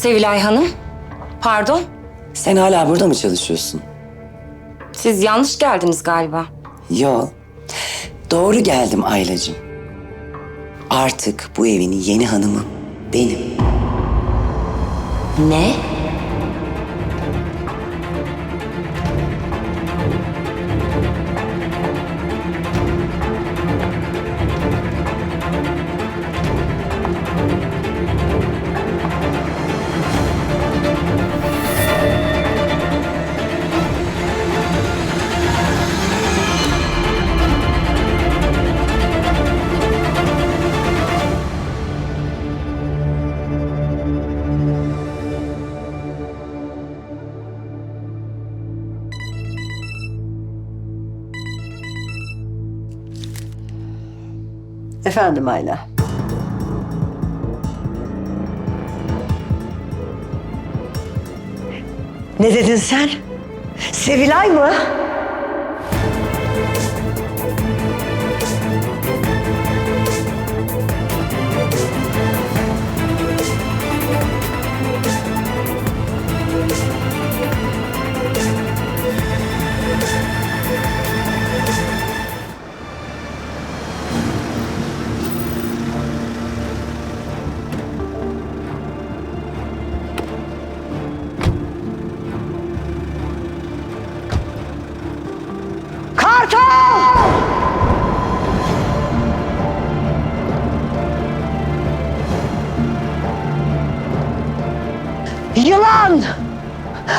Sevilay Hanım. Pardon. Sen hala burada mı çalışıyorsun? Siz yanlış geldiniz galiba. Yo. Doğru geldim Aylacığım. Artık bu evin yeni hanımı benim. Ne? Efendim Ayla. Ne dedin sen? Sevilay mı? Yılan!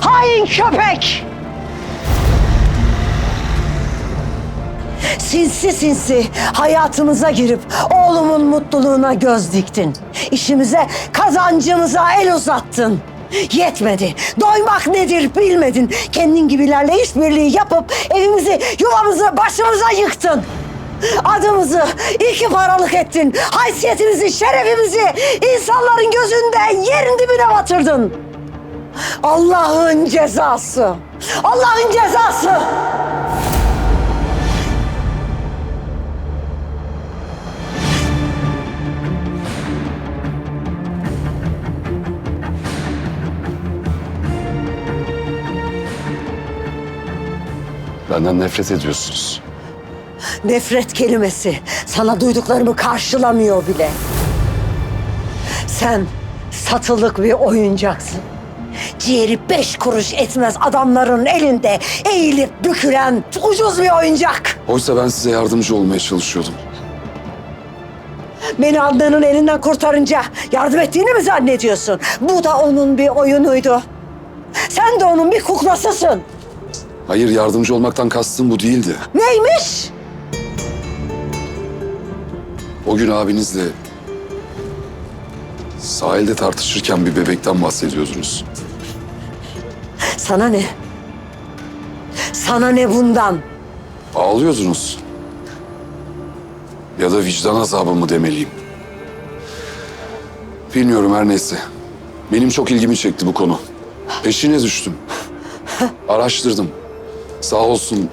Hain köpek! Sinsi sinsi hayatımıza girip oğlumun mutluluğuna göz diktin. İşimize, kazancımıza el uzattın. Yetmedi. Doymak nedir bilmedin. Kendin gibilerle işbirliği yapıp evimizi, yuvamızı başımıza yıktın. Adımızı iki paralık ettin. Haysiyetimizi, şerefimizi insanların gözünde yerin dibine batırdın. Allah'ın cezası. Allah'ın cezası. Benden nefret ediyorsunuz. Nefret kelimesi sana duyduklarımı karşılamıyor bile. Sen satılık bir oyuncaksın. Ciğeri beş kuruş etmez adamların elinde eğilip bükülen ucuz bir oyuncak. Oysa ben size yardımcı olmaya çalışıyordum. Beni Adnan'ın elinden kurtarınca yardım ettiğini mi zannediyorsun? Bu da onun bir oyunuydu. Sen de onun bir kuklasısın. Hayır yardımcı olmaktan kastım bu değildi. Neymiş? O gün abinizle sahilde tartışırken bir bebekten bahsediyordunuz. Sana ne? Sana ne bundan? Ağlıyordunuz. Ya da vicdan azabı mı demeliyim. Bilmiyorum her neyse. Benim çok ilgimi çekti bu konu. Peşine düştüm. Araştırdım. Sağ olsun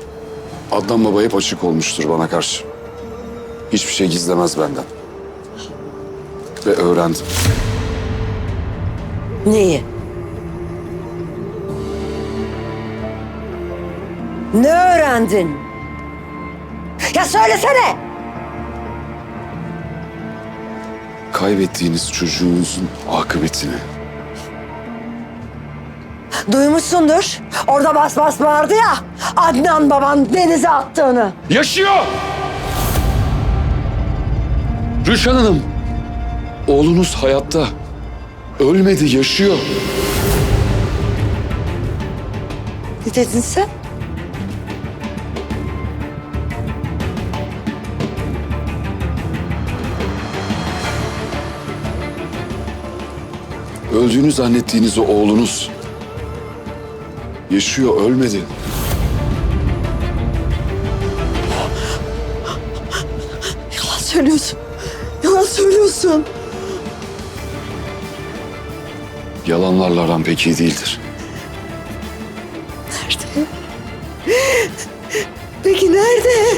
Adnan Baba hep açık olmuştur bana karşı. Hiçbir şey gizlemez benden. Ve öğrendim. Neyi? Ne öğrendin? Ya söylesene! Kaybettiğiniz çocuğunuzun akıbetini. Duymuşsundur. Orada bas bas bağırdı ya. Adnan baban denize attığını. Yaşıyor! Rüşen Hanım, oğlunuz hayatta. Ölmedi, yaşıyor. Ne dedin sen? Öldüğünü zannettiğiniz o oğlunuz yaşıyor, ölmedi. Yalan söylüyorsun. Yalan söylüyorsun. Yalanlarla aram pek iyi değildir. Nerede? Peki nerede?